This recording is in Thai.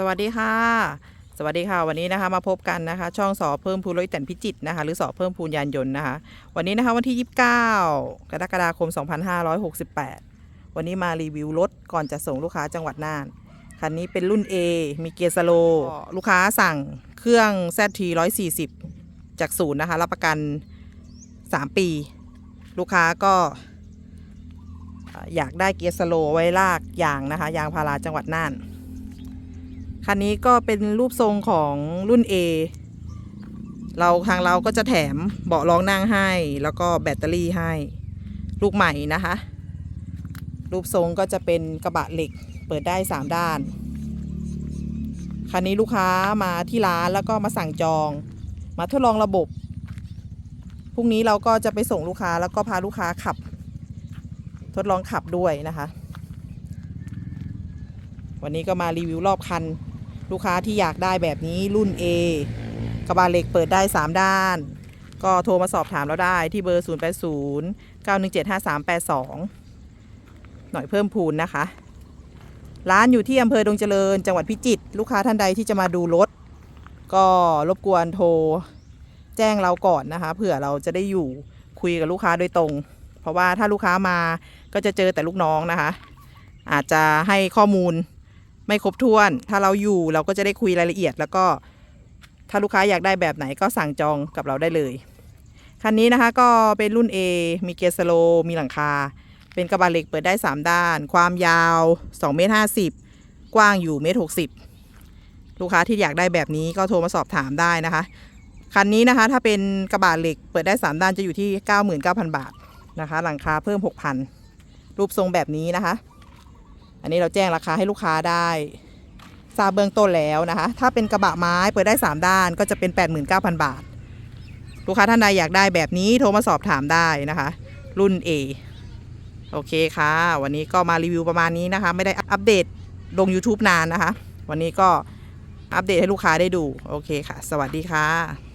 สวัสดีค่ะ สวัสดีค่ะ วันนี้นะคะมาพบกันนะคะ ช่องสอเพิ่มพูนรถแต่นพิจิตรนะคะ หรือสอเพิ่มพูนยานยนต์นะคะ วันนี้นะคะวันที่ 29 กรกฎาคม 2568 วันนี้มารีวิวรถก่อนจะส่งลูกค้าจังหวัดน่าน คันนี้เป็นรุ่น A มีเกียร์สโลว์ลูกค้าสั่งเครื่อง ZT 140 จากศูนย์นะคะ รับประกัน 3 ปี ลูกค้าก็เอ่ออยากได้เกียร์สโลว์ไว้ลากยางนะคะ ยางพาราจังหวัดน่าน คันนี้ก็เป็นรูปทรงของรุ่น A เราทางเราก็จะแถมเบาะรองนั่งให้ แล้วก็แบตเตอรี่ให้ ลูกใหม่นะคะ รูปทรงก็จะเป็นกระบะเหล็กเปิดได้ 3 ด้าน คันนี้ลูกค้ามาที่ร้านแล้วก็มาสั่งจอง มาทดลองระบบ พรุ่งนี้เราก็จะไปส่งลูกค้าแล้วก็พาลูกค้าขับ ทดลองขับด้วยนะคะ วันนี้ก็มารีวิวรอบคัน ลูกค้าที่อยากได้แบบนี้รุ่น A กระบะเหล็กเปิดได้ 3 ด้าน ก็โทรมาสอบถามเราได้ที่เบอร์ 0 8 0 9 1 7 5 3 8 2 หน่อยเพิ่มพูนนะคะ ร้านอยู่ที่อำเภอดงเจริญ จังหวัดพิจิตรลูกค้าท่านใดที่จะมาดูรถ ก็รบกวนโทรแจ้งเราก่อนนะคะเผื่อเราจะได้อยู่คุยกับลูกค้าโดยตรง เพราะว่าถ้าลูกค้ามาก็จะเจอแต่ลูกน้องนะคะ อาจจะให้ข้อมูล ไม่ครบถ้วน ถ้าเราอยู่เราก็จะได้คุยรายละเอียด แล้วก็ถ้าลูกค้าอยากได้แบบไหนก็สั่งจองกับเราได้เลย คันนี้นะคะก็เป็นรุ่น A มีเกียร์สโลว์มีหลังคา เป็นกระบะเหล็กเปิดได้ 3 ด้าน ความยาว2เมตร50 กว้างอยู่เมตร60 ลูกค้าที่อยากได้แบบนี้ก็โทรมาสอบถามได้นะคะ คันนี้นะคะถ้าเป็นกระบะเหล็กเปิดได้ 3 ด้านจะอยู่ที่ 99,000 บาทนะคะ หลังคาเพิ่ม 6,000 รูปทรงแบบนี้นะคะ อันนี้เราแจ้งราคาให้ลูกค้าได้ทราบเบื้องต้นแล้วนะคะ ถ้าเป็นกระบะไม้เปิดได้ 3 ด้านก็จะเป็น 89,000 บาท ลูกค้าท่านใดอยากได้แบบนี้โทรมาสอบถามได้นะคะ รุ่น A โอเคค่ะ วันนี้ก็มารีวิวประมาณนี้นะคะ ไม่ได้อัปเดตลง YouTube นานนะคะ วันนี้ก็อัปเดตให้ลูกค้าได้ดู โอเคค่ะ สวัสดีค่ะ